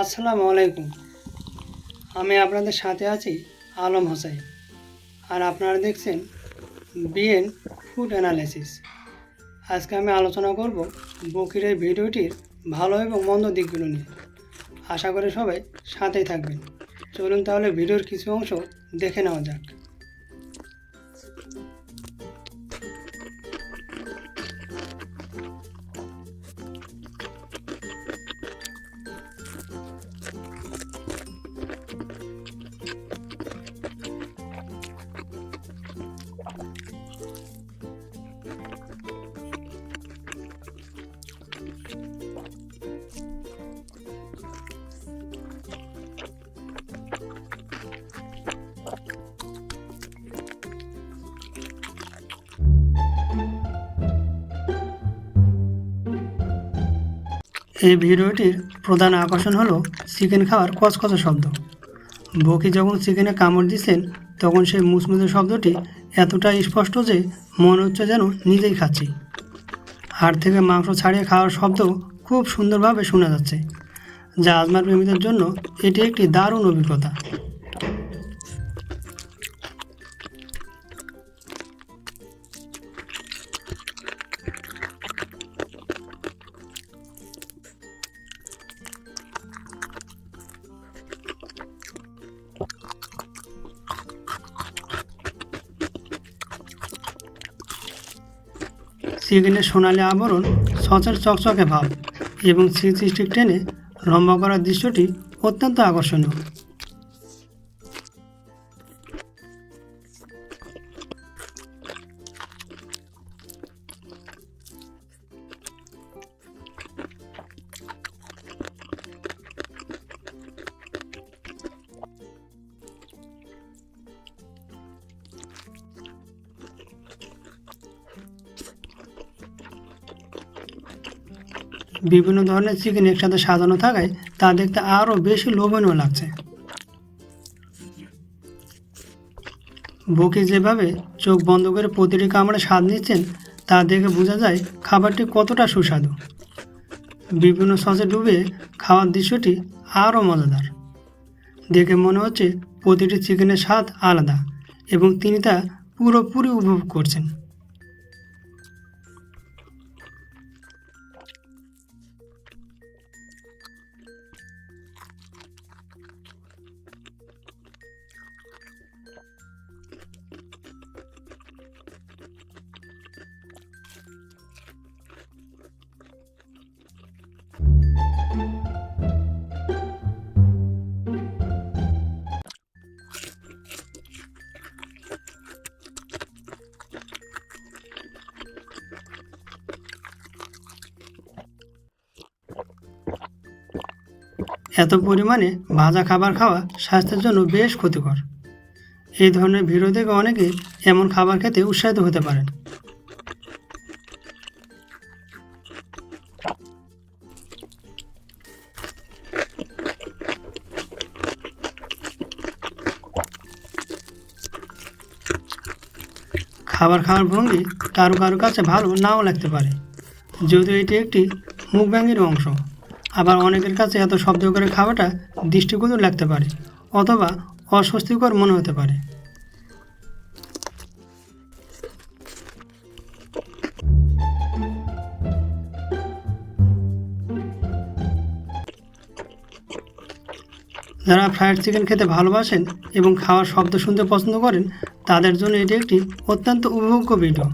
আসসালামু আলাইকুম। আমি আপনাদের সাথে আছি আলম হোসাইন আর আপনারা দেখছেন বিএন ফুড অ্যানালাইসিস আজকে আমি আলোচনা করব বকিরের ভিডিওটির ভালো এবং মন্দ দিকগুলো নিয়ে। আশা করি সবাই সাথেই থাকবেন। চলুন তাহলে ভিডিওর কিছু অংশ দেখে নেওয়া যাক। এই ভিডিওটির প্রধান আকর্ষণ হলো চিকেন খাওয়ার কচকচ শব্দ। বকি যখন চিকেনে কামড় দিচ্ছেন, তখন সেই মুসমুদের শব্দটি এতটাই স্পষ্ট যে মনে হচ্ছে যেন নিজেই খাচ্ছি। হাড় থেকে মাংস ছাড়িয়ে খাওয়ার শব্দ খুব সুন্দরভাবে শোনা যাচ্ছে, যা আজমার প্রেমীদের জন্য এটি একটি দারুণ অভিজ্ঞতা। চিকেনের সোনালি আবরণ সচল চকচকে ভাব এবং সিক্স স্টিক টেনে লম্বা করার দৃশ্যটি অত্যন্ত আকর্ষণীয়। বিভিন্ন ধরনের চিকেন একসাথে সাজানো থাকায় তা দেখতে আরও বেশি লোভনীয় লাগছে। বকি যেভাবে চোখ বন্ধ করে প্রতিটি কামড়ে স্বাদ নিচ্ছেন, তা দেখে বোঝা যায় খাবারটি কতটা সুস্বাদু। বিভিন্ন সসে ডুবে খাওয়ার দৃশ্যটি আরও মজাদার। দেখে মনে হচ্ছে প্রতিটি চিকেনের স্বাদ আলাদা এবং তিনি তা পুরোপুরি উপভোগ করছেন। এত পরিমাণে ভাজা খাবার খাওয়া স্বাস্থ্যের জন্য বেশ ক্ষতিকর। এই ধরনের ভিডিও থেকে অনেকে এমন খাবার খেতে উৎসাহিত হতে পারেন। খাবার খাওয়ার ভঙ্গি কারও কারও কাছে ভালো নাও লাগতে পারে, যদিও এটি একটি মুখভঙ্গির অংশ। আবার অনেকের কাছে এত শব্দ করে খাওয়াটা দৃষ্টিকটু লাগতে পারে, অথবা অস্বস্তিকর মনে হতে পারে। যারা ফ্রায়েড চিকেন খেতে ভালোবাসেন এবং খাওয়ার শব্দ শুনতে পছন্দ করেন, তাদের জন্য এটি একটি অত্যন্ত উপভোগ্য ভিডিও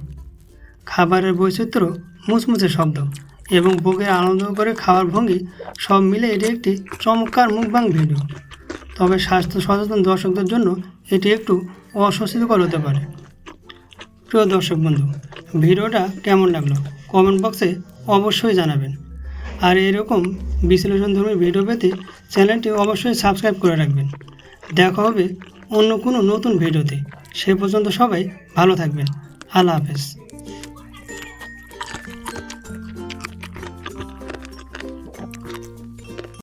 খাবারের বৈচিত্র্য মুচমুচে শব্দ। এবং ভোগের আনন্দ করে খাওয়ার ভঙ্গি সব মিলে এটি একটি চমৎকার মুখবাং ভিডিও। তবে স্বাস্থ্য সচেতন দর্শকদের জন্য এটি একটু অস্বস্তিকর হতে পারে। প্রিয় দর্শক বন্ধু, ভিডিওটা কেমন লাগল? কমেন্ট বক্সে অবশ্যই জানাবেন। আর এরকম বিশ্লেষণধর্মী ভিডিও পেতে চ্যানেলটি অবশ্যই সাবস্ক্রাইব করে রাখবেন। দেখা হবে অন্য কোনো নতুন ভিডিওতে। সে পর্যন্ত সবাই ভালো থাকবেন। আল্লাহ হাফেজ।